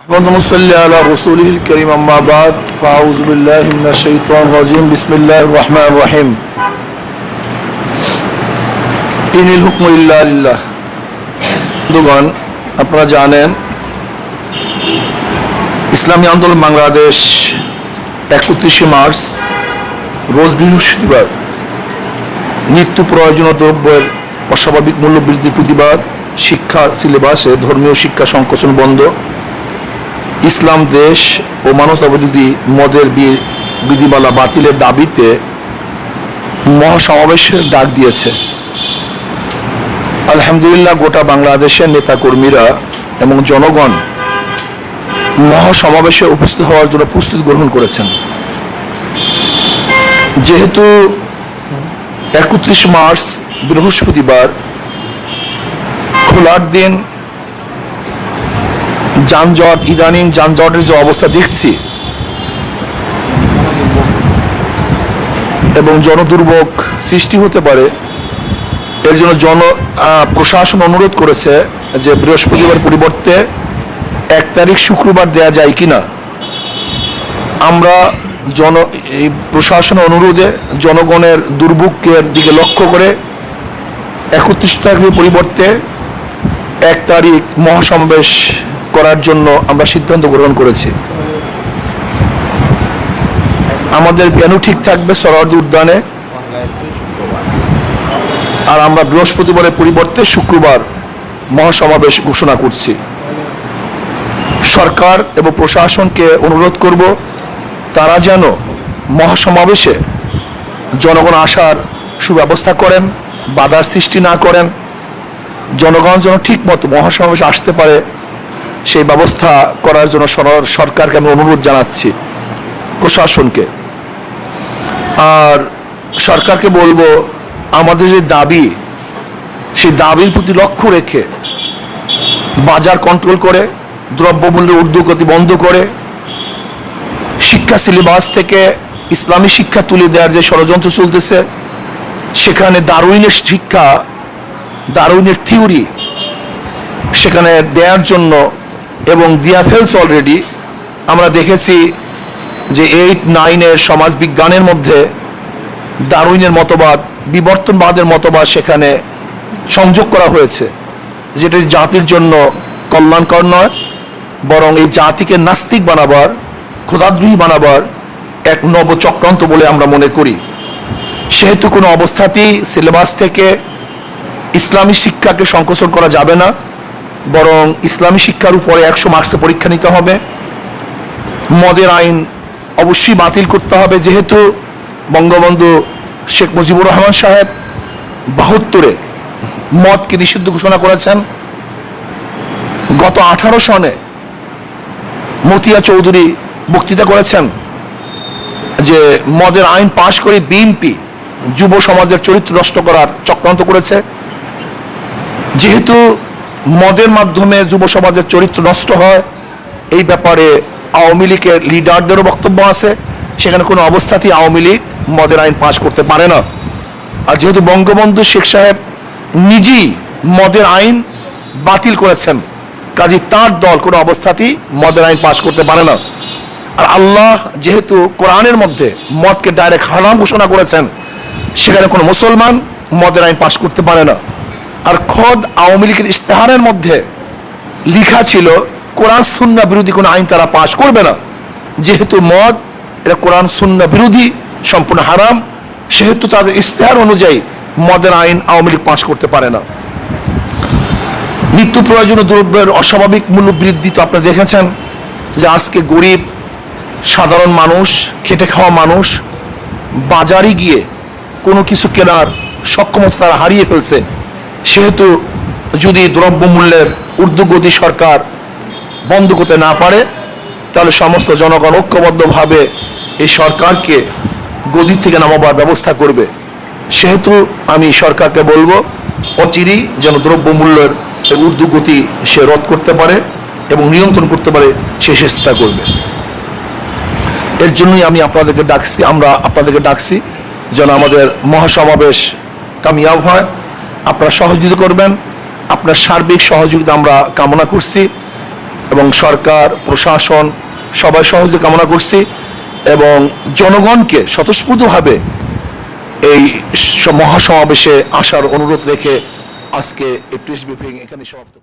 اللهم صل على رسوله الكريم أما بعد فأعوذ بالله من الشيطان الرجيم بسم الله الرحمن الرحيم إن الحكم إلا لله বন্ধুগণ আপনারা জানেন ইসলামী আন্দোলন বাংলাদেশ একত্রিশে মার্চ রোজ বৃহস্পতিবার নিত্য প্রয়োজনীয় দ্রব্যের অস্বাভাবিক মূল্য বৃদ্ধির প্রতিবাদ শিক্ষা সিলেবাসে ধর্মীয় শিক্ষা সংকোচন বন্ধ ইসলাম দেশ ও মানবতাবিরোধী মদের বিধিমালা বাতিলের দাবিতে মহাসমাবেশের ডাক দিয়েছে। আলহামদুলিল্লাহ, গোটা বাংলাদেশের নেতাকর্মীরা এবং জনগণ মহাসমাবেশে উপস্থিত হওয়ার জন্য প্রস্তুতি গ্রহণ করেছেন। যেহেতু একত্রিশ মার্চ বৃহস্পতিবার খোলার দিন যানজট, ইদানিং যানজটের যে অবস্থা দেখছি এবং জনদুর্ভোগ সৃষ্টি হতে পারে, এর জন্য জন প্রশাসন অনুরোধ করেছে যে বৃহস্পতিবার পরিবর্তে এক তারিখ শুক্রবার দেয়া যায় কিনা। আমরা জন, এই প্রশাসন অনুরোধে জনগণের দুর্ভোগের দিকে লক্ষ্য করে একত্রিশ তারিখের পরিবর্তে এক তারিখ মহাসমাবেশ করার জন্য আমরা সিদ্ধান্ত গ্রহণ করেছি। আমাদের ভেনু ঠিক থাকবে সরোয়ার্দী উদ্যানে। আর আমরা বৃহস্পতিবারের পরিবর্তে শুক্রবার মহাসমাবেশ ঘোষণা করছি। সরকার এবং প্রশাসনকে অনুরোধ করব, তারা যেন মহাসমাবেশে জনগণ আসার সুব্যবস্থা করেন, বাধার সৃষ্টি না করেন। জনগণ যেন ঠিক মতো মহাসমাবেশে আসতে পারে সেই ব্যবস্থা করার জন্য সরকারকে আমি অনুরোধ জানাচ্ছি প্রশাসনকে। আর সরকারকে বলব, আমাদের যে দাবি, সেই দাবির প্রতি লক্ষ্য রেখে বাজার কন্ট্রোল করে, দ্রব্যমূল্যের ঊর্ধ্বগতি বন্ধ করে, শিক্ষা সিলেবাস থেকে ইসলামী শিক্ষা তুলে দেওয়ার যে ষড়যন্ত্র চলতেছে, সেখানে দারুইনের শিক্ষা, দারুইনের থিওরি সেখানে দেওয়ার জন্য এবং দিয়া ফেলস অলরেডি আমরা দেখেছি যে এইট নাইনের সমাজ বিজ্ঞানের মধ্যে দারুইনের মতবাদ, বিবর্তনবাদের মতবাদ সেখানে সংযোগ করা হয়েছে। যেটা জাতির জন্য কল্যাণকর নয়, বরং এই জাতিকে নাস্তিক বানাবার, ক্ষুধাদ্রোহী বানাবার এক নবচক্রান্ত বলে আমরা মনে করি। সেহেতু কোনো অবস্থাতেই সিলেবাস থেকে ইসলামী শিক্ষাকে সংকোচন করা যাবে না। বরং ইসলামী শিক্ষার উপরে একশো মার্কসে পরীক্ষা নিতে হবে। মদের আইন অবশ্যই বাতিল করতে হবে, যেহেতু বঙ্গবন্ধু শেখ মুজিবুর রহমান সাহেব বাহাত্তরে মদকে নিষিদ্ধ ঘোষণা করেছেন। গত আঠারো সনে মতিয়া চৌধুরী বক্তৃতা করেছেন যে মদের আইন পাশ করে বিএনপি যুব সমাজের চরিত্র নষ্ট করার চক্রান্ত করেছে। যেহেতু মদের মাধ্যমে যুব সমাজের চরিত্র নষ্ট হয়। এই ব্যাপারে আওয়ামী লীগের লিডারদেরও বক্তব্য আছে। সেখানে কোনো অবস্থাতেই আওয়ামী লীগ মদের আইন পাশ করতে পারে না। আর যেহেতু বঙ্গবন্ধু শেখ সাহেব নিজেই মদের আইন বাতিল করেছেন, কাজী তার দল কোনো অবস্থাতেই মদের আইন পাশ করতে পারে না। আর আল্লাহ যেহেতু কোরআনের মধ্যে মদকে ডাইরেক্ট হারাম ঘোষণা করেছেন, সেখানে কোনো মুসলমান মদের আইন পাশ করতে পারে না। আর খোদ আওয়ামী লীগের ইশতেহারের মধ্যে লিখা ছিল, কোরআন সুন্না বিরোধী কোনো আইন তারা পাশ করবে না। যেহেতু মদ এটা কোরআন সুন্না বিরোধী, সম্পূর্ণ হারাম, সেহেতু তাদের ইশতেহার অনুযায়ী মদের আইন আওয়ামী লীগ পাশ করতে পারে না। নিত্য প্রয়োজনীয় দ্রব্যের অস্বাভাবিক মূল্য বৃদ্ধি তো আপনি দেখেছেন যে আজকে গরিব, সাধারণ মানুষ, খেটে খাওয়া মানুষ বাজারে গিয়ে কোনো কিছু কেনার সক্ষমতা তারা হারিয়ে ফেলছে। সেহেতু যদি দ্রব্যমূল্যের ঊর্ধ্বগতি সরকার বন্ধ করতে না পারে, তাহলে সমস্ত জনগণ ঐক্যবদ্ধভাবে এই সরকারকে গদি থেকে নামাবার ব্যবস্থা করবে। সেহেতু আমি সরকারকে বলব, অচিরই যেন দ্রব্যমূল্যের ঊর্ধ্বগতি সে রোধ করতে পারে এবং নিয়ন্ত্রণ করতে পারে, সে চেষ্টা করবে। এর জন্যই আমি আপনাদেরকে ডাকছি, আমরা আপনাদেরকে ডাকছি যেন আমাদের মহাসমাবেশ কামিয়াব হয়। আপনারা সহযোগিতা করবেন, আপনার সার্বিক সহযোগিতা আমরা কামনা করছি এবং সরকার, প্রশাসন সবাই সহযোগিতা কামনা করছি এবং জনগণকে স্বতঃস্ফূর্তভাবে এই মহাসমাবেশে আসার অনুরোধ রেখে আজকে এই প্রেস ব্রিফিং এখানে সমাপ্ত